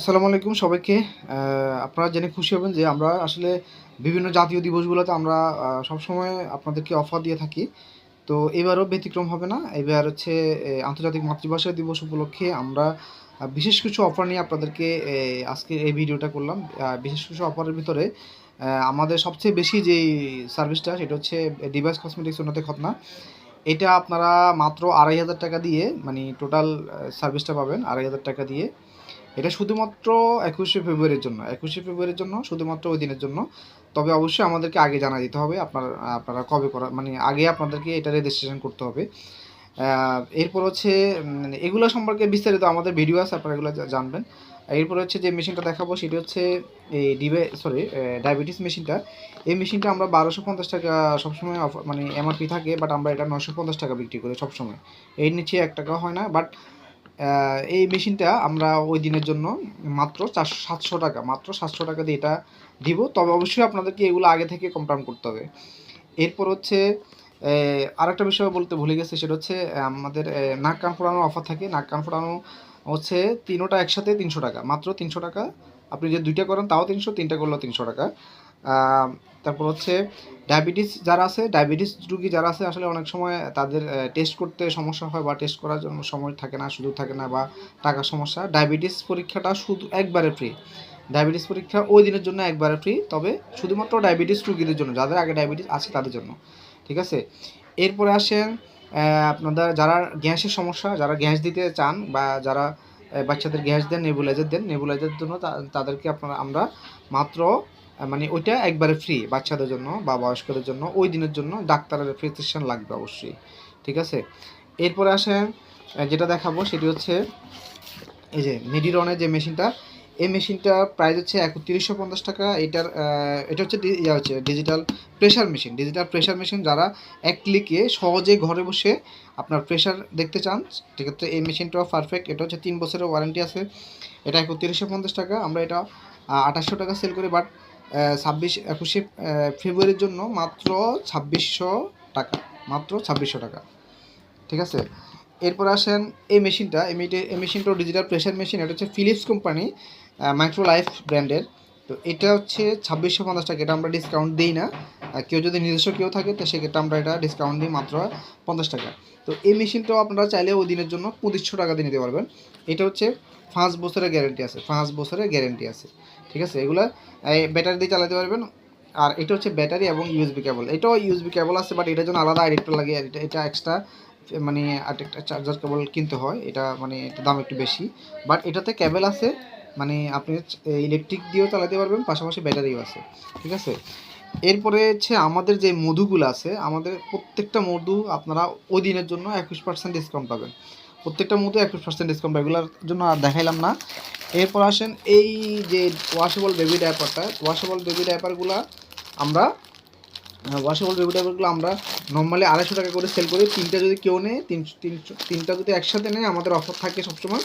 আসসালামু আলাইকুম সবাইকে। আপনারা জেনে খুশি হবেন যে আমরা আসলে বিভিন্ন জাতীয় দিবসগুলোতে আমরা সবসময় আপনাদেরকে অফার দিয়ে থাকি। তো এবারও ব্যতিক্রম হবে না। এবার হচ্ছে আন্তর্জাতিক মাতৃভাষা দিবস উপলক্ষে আমরা বিশেষ কিছু অফার নিয়ে আপনাদেরকে আজকে এই ভিডিওটা করলাম। বিশেষ কিছু অফারের ভিতরে আমাদের সবচেয়ে বেশি যে সার্ভিসটা, সেটা হচ্ছে ডিভাইস কসমেটিক্স উন্নতি খতনা এটা আপনারা মাত্র আড়াই হাজার টাকা দিয়ে মানে টোটাল সার্ভিসটা পাবেন আড়াই হাজার টাকা দিয়ে। এটা শুধুমাত্র একুশে ফেব্রুয়ারির জন্য, একুশে ফেব্রুয়ারির জন্য, শুধুমাত্র ওই দিনের জন্য। তবে অবশ্যই আমাদেরকে আগে জানা দিতে হবে আপনার, আপনারা কবে করা মানে আগে আপনাদেরকে এটা রেজিস্ট্রেশন করতে হবে। এরপর হচ্ছে এগুলো সম্পর্কে বিস্তারিত আমাদের ভিডিও আছে, আপনারা এগুলো জানবেন। এরপর হচ্ছে যে মেশিনটা দেখাবো, সেটি হচ্ছে এই ডিবে সরি ডায়াবেটিস মেশিনটা। এই মেশিনটা আমরা বারোশো পঞ্চাশ টাকা সবসময় মানে এমআরপি থাকে বাট আমরা এটা নশো পঞ্চাশ টাকা বিক্রি করি সবসময়। এর নিচে এক টাকা হয় না বাট এই মেশিনটা আমরা ওই দিনের জন্য মাত্র চারশো, সাতশো টাকা, মাত্র সাতশো টাকা দিয়ে এটা দিব। তবে অবশ্যই আপনাদেরকে এগুলো আগে থেকে কনফার্ম করতে হবে। এরপর হচ্ছে আরেকটা বিষয় বলতে ভুলে গেছি, সেটা হচ্ছে আমাদের নাক কান ফোড়ানোর অফার থাকে। নাক কান ফোড়ানো হচ্ছে তিনোটা একসাথে তিনশো টাকা, মাত্র তিনশো টাকা। আপনি যে দুইটা করেন, তাও তিনশো, তিনটা করলেও তিনশো টাকা। তারপর হচ্ছে ডায়াবেটিস যারা আছে, ডায়াবেটিস রুগী যারা আছে, আসলে অনেক সময় তাদের টেস্ট করতে সমস্যা হয় বা টেস্ট করার জন্য সময় থাকে না, সুযোগ থাকে না বা টাকার সমস্যা। ডায়াবেটিস পরীক্ষাটা শুধু একবারে ফ্রি ডায়াবেটিস পরীক্ষা ওই দিনের জন্য একবারে ফ্রি তবে শুধুমাত্র ডায়াবেটিস রুগীদের জন্য, যাদের আগে ডায়াবেটিস আছে তাদের জন্য। ঠিক আছে? এরপরে আসেন আপনাদের যারা গ্যাসের সমস্যা, যারা গ্যাস দিতে চান বা যারা বাচ্চাদের গ্যাস দেন নেবুলাইজার দেন নেবুলাইজারের জন্য তাদেরকে আপনারা, আমরা মাত্র মানে ওইটা একবারে ফ্রি বাচ্চাদের জন্য বা বয়স্কদের জন্য। ওই দিনের জন্য ডাক্তারের প্রেসক্রিপশন লাগবে অবশ্যই ঠিক আছে? এরপরে আহ, যেটা দেখাবো সেটি হচ্ছে এই যে মিডিরনের যে মেশিনটা এই মেশিনটা প্রাইস হচ্ছে একত্রিশশো পঞ্চাশ টাকা। এটার এটা হচ্ছে ইয়া হচ্ছে digital pressure machine digital pressure machine যারা এক ক্লিকে সহজে ঘরে বসে আপনার প্রেশার দেখতে চান সেক্ষেত্রে এই মেশিনটাও পারফেক্ট এটা হচ্ছে তিন বছরের ওয়ারেন্টি আছে। এটা একত্রিশশো পঞ্চাশ টাকা। আমরা এটা আঠাশশো টাকা সেল করে বাট ছাব্বিশ, একুশে ফেব্রুয়ারির জন্য মাত্র ছাব্বিশশো টাকা, মাত্র ছাব্বিশশো টাকা। ঠিক আছে? এরপর আসেন এই মেশিনটা, এই মেশিনটাও ডিজিটাল প্রেশার মেশিন এটা হচ্ছে ফিলিপস কোম্পানি মাইক্রো লাইফ ব্র্যান্ডের তো এটা হচ্ছে ছাব্বিশশো পঞ্চাশ টাকা, এটা আমরা ডিসকাউন্ট দিই না। কেউ যদি নিজস্ব কেউ থাকে, তো সেক্ষেত্রে আমরা এটা ডিসকাউন্ট দিই মাত্র পঞ্চাশ টাকা। তো এই মেশিনটাও আপনারা চাইলে ওই দিনের জন্য পঁচিশশো টাকা দিয়ে নিতে পারবেন। এটা হচ্ছে পাঁচ বছরের গ্যারেন্টি আছে, পাঁচ বছরের গ্যারেন্টি আছে। ঠিক আছে? এগুলো ব্যাটারি দিয়ে চালাতে পারবেন। আর এটা হচ্ছে ব্যাটারি এবং ইউএসবি কেবল এটাও ইউএসবি কেবল আছে বাট এটার জন্য আলাদা আরেকটা লাগে। এটা এটা এক্সট্রা মানে আরেকটা চার্জার কেবল কিনতে হয়। এটা মানে এটা দাম একটু বেশি। বাট এটাতে কেবল আছে মানে আপনি ইলেকট্রিক দিয়েও চালাতে পারবেন, পাশাপাশি ব্যাটারিও আছে। ঠিক আছে? এরপরে হচ্ছে আমাদের যে মধুগুলো আছে, আমাদের প্রত্যেকটা মধু আপনারা ওই দিনের জন্য একুশ পার্সেন্ট ডিসকাউন্ট পাবেন। প্রত্যেকটা মধু একুশ পার্সেন্ট ডিসকাউন্ট এগুলোর জন্য আর দেখাইলাম না। এরপর আসেন এই যে ওয়াশেবল বেবি ডায়াপারটা ওয়াশেবল বেবি ডায়াপারগুলো আমরা ওয়াশেবল বেবি ডায়াপারগুলো আমরা নর্মালি আড়াইশো টাকা করে সেল করি। তিনটা যদি কেউ নেয়, তিন তিনশো তিনটা যদি একসাথে নেয়, আমাদের অফার থাকে সবসময়।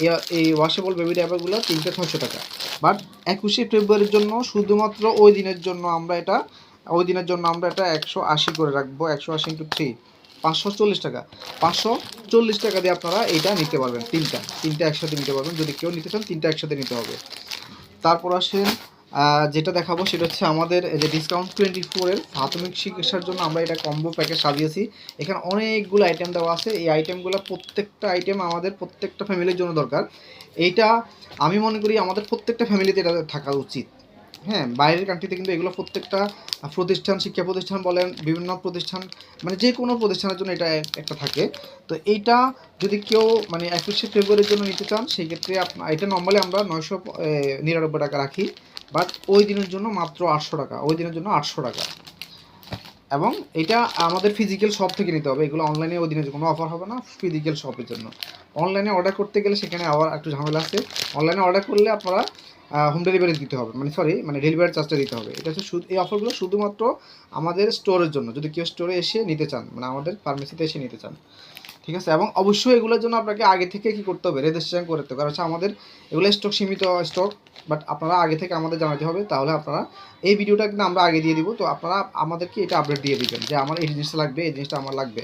এই- এই ওয়াশেবল বেবি ডায়াপারগুলো তিনটে ছয়শো টাকা। বাট একুশে ফেব্রুয়ারির জন্য শুধুমাত্র ওই দিনের জন্য আমরা এটা, ওই দিনের জন্য আমরা এটা একশো আশি করে রাখব। একশো আশি ইন্টু থ্রি পাঁচশো চল্লিশ টাকা। পাঁচশো চল্লিশ টাকা দিয়ে আপনারা এইটা নিতে পারবেন, তিনটা। তিনটা একসাথে নিতে পারবেন। যদি কেউ নিতে চান, তিনটা একসাথে নিতে হবে। তারপর আসেন যেটা দেখাবো সেটা হচ্ছে আমাদের যে ডিসকাউন্ট টোয়েন্টি ফোরের প্রাথমিক চিকিৎসার জন্য আমরা এটা কম্বো প্যাকেজ সাজিয়েছি। এখানে অনেকগুলো আইটেম দেওয়া আছে। এই আইটেমগুলো প্রত্যেকটা আইটেম আমাদের প্রত্যেকটা ফ্যামিলির জন্য দরকার। এইটা আমি মনে করি আমাদের প্রত্যেকটা ফ্যামিলিতে এটা থাকা উচিত। হ্যাঁ বাইরের কান্ট্রিতে কিন্তু এগুলো প্রত্যেকটা প্রতিষ্ঠান, শিক্ষা প্রতিষ্ঠান বলেন, বিভিন্ন প্রতিষ্ঠান মানে যে কোনো প্রতিষ্ঠানের জন্য এটা একটা থাকে। তো এইটা যদি কেউ মানে একুশে ফেব্রুয়ারির জন্য নিতে চান, সেই ক্ষেত্রে আপনার এটা নর্মালি আমরা নয়শো নিরানব্বই টাকা রাখি। বাট ওই দিনের জন্য মাত্র আটশো টাকা, ওই দিনের জন্য আটশো টাকা। এবং এটা আমাদের ফিজিক্যাল শপ থেকে নিতে হবে। এগুলো অনলাইনে ওই দিনের কোনো অফার হবে না ফিজিক্যাল শপের জন্য। অনলাইনে অর্ডার করতে গেলে সেখানে আবার একটু ঝামেলা আছে। অনলাইনে অর্ডার করলে আপনারা হোম ডেলিভারি দিতে হবে। মানে সরি মানে ডেলিভারি চার্জটা দিতে হবে। এটা হচ্ছে শুধু, এই অফারগুলো শুধুমাত্র আমাদের স্টোরের জন্য। যদি কেউ স্টোরে এসে নিতে চান মানে আমাদের ফার্মেসিতে এসে নিতে চান ঠিক আছে? এবং অবশ্যই এগুলোর জন্য আপনাকে আগে থেকে কি করতে হবে? রেজিস্ট্রেশন করতে হবে। কারণ হচ্ছে আমাদের এগুলো স্টক সীমিত স্টক বাট আপনারা আগে থেকে আমাদের জানাতে হবে, তাহলে আপনারা এই ভিডিওটা কিন্তু আমরা আগে দিয়ে দিব। তো আপনারা আমাদেরকে এটা আপডেট দিয়ে দিবেন যে আমার এই জিনিসটা লাগবে, এই জিনিসটা আমার লাগবে,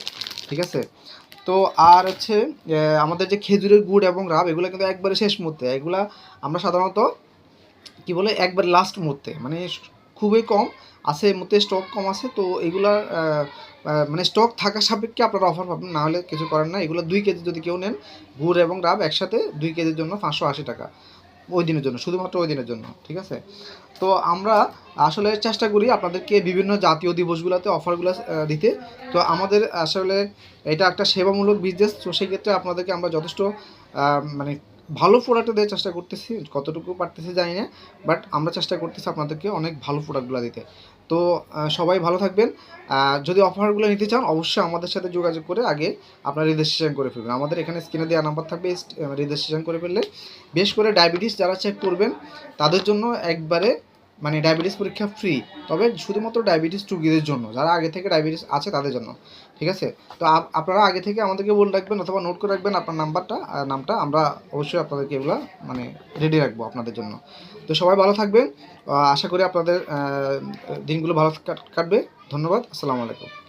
ঠিক আছে? তো আর হচ্ছে আমাদের যে খেজুরের গুড় এবং রাব, এগুলো কিন্তু একবারে শেষ মুহূর্তে। এগুলা আমরা সাধারণত কি বলে, একবার লাস্ট মুহূর্তে। মানে খুবই কম, আছে মধ্যে স্টক কম আছে, তো এগুলা মানে স্টক থাকা সাপেক্ষে আপনারা অফার পাবেন, না হলে কিছু করার না এগুলো দুই কেজি যদি কেউ নেন, গুড় এবং রাব একসাথে দুই কেজির জন্য পাঁচশো আশি টাকা। ওই দিনের জন্য, শুধুমাত্র ওই দিনের জন্য, ঠিক আছে? তো আমরা আসলে চেষ্টা করি আপনাদেরকে বিভিন্ন জাতীয় দিবসগুলোতে অফারগুলো দিতে। তো আমাদের আসলে এটা একটা সেবামূলক বিজনেস তো সেক্ষেত্রে আপনাদেরকে আমরা যথেষ্ট মানে ভালো প্রোডাক্টটা দেওয়ার চেষ্টা করতেছি, কতটুকু পারতেছি জানি না বাট আমরা চেষ্টা করতেছি আপনাদেরকে অনেক ভালো প্রোডাক্টগুলো দিতে। তো সবাই ভালো থাকবেন। যদি অফারগুলো নিতে চান, অবশ্যই আমাদের সাথে যোগাযোগ করে আগে আপনার রেজিস্ট্রেশন করে ফেলবেন। আমাদের এখানে স্ক্রিনে দেওয়া নাম্বার থাকবে রেজিস্ট্রেশন করে ফেললে বেশ করে ডায়াবেটিস যারা চেক করবেন, তাদের জন্য একবারে মানে ডায়াবেটিস পরীক্ষা ফ্রি তবে শুধুমাত্র ডায়াবেটিস রুগীদের জন্য, যারা আগে থেকে ডায়াবেটিস আছে তাদের জন্য, ঠিক আছে? তো আপ- আপনারা আগে থেকে আমাদেরকে বলে রাখবেন অথবা নোট করে রাখবেন আপনার নাম্বারটা নামটা, আমরা অবশ্যই আপনাদেরকে এগুলো মানে রেডি রাখব আপনাদের জন্য। তো সবাই ভালো থাকবেন আশা করি আপনাদের দিনগুলো ভালো কাট- কাটবে। ধন্যবাদ, আসসালামু আলাইকুম।